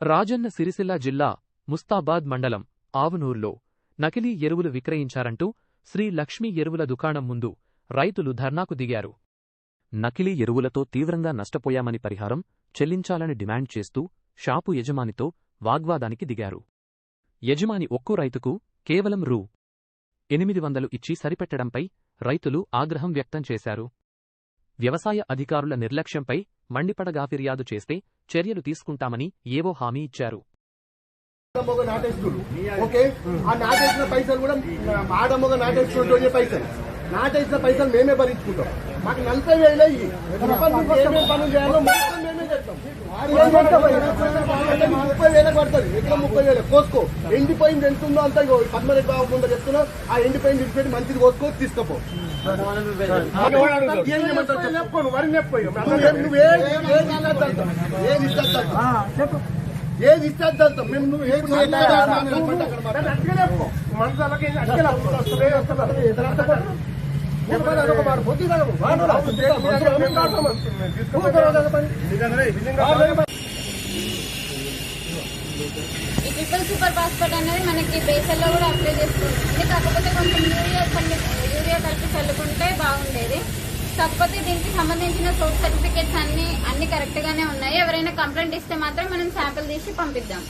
రాజన్న సిరిసిల్ల జిల్లా ముస్తాబాద్ మండలం ఆవునూర్లో నకిలీ ఎరువులు విక్రయించారంటూ శ్రీ లక్ష్మీ ఎరువుల దుకాణం ముందు రైతులు ధర్నాకు దిగారు. నకిలీ ఎరువులతో తీవ్రంగా నష్టపోయామని పరిహారం చెల్లించాలని డిమాండ్ చేస్తూ షాపు యజమానితో వాగ్వాదానికి దిగారు. యజమాని ఒక్కో రైతుకు కేవలం రూ. ఎనిమిది వందలు ఇచ్చి సరిపెట్టడంపై రైతులు ఆగ్రహం వ్యక్తం చేశారు. వ్యవసాయ అధికారుల నిర్లక్ష్యంపై మండిపడగా ఫిర్యాదు చేస్తే చర్యలు తీసుకుంటామని ఏవో హామీ ఇచ్చారు. ఆడమొగ ఓకే? ఆ నాటేసిన పైసలు కూడా ఆడమొగ పైసలు. నాటేసిన పైసలు మేమే భరించుకుంటాం. మాకు నలభై వేలు అయ్యి పనులు చేయాలో మొత్తం ముప్పై వేలకు పడుతుంది ఎక్కడ ముప్పై వేలు కోసుకో ఎండిపోయింది ఎంత ఉందో అంత ఇగో పద్మరెడ్డి బాబు ముందు చెప్తున్నా ఆ ఎండిపోయింది ఇడిపెట్టి మంచిది కోసుకో తీసుకపో ఏది ఏది ఇస్తావు మేము నువ్వు ఏది నువ్వు ఎట్లా చేస్తున్నావు? ఈ ట్రిపుల్ సూపర్ ఫాస్ఫేట్ అనేది మనకి బేసల్లో కూడా అప్లై చేసుకోవచ్చు కాకపోతే కొంచెం యూరియా చల్లు యూరియా కలిపి చల్లుకుంటే బాగుండేది. కాకపోతే దీనికి సంబంధించిన సోర్స్ సర్టిఫికేట్స్ అన్ని అన్ని కరెక్ట్ గానే ఉన్నాయి. ఎవరైనా కంప్లైంట్ ఇస్తే మాత్రం మనం శాంపిల్ తీసి పంపిద్దాం.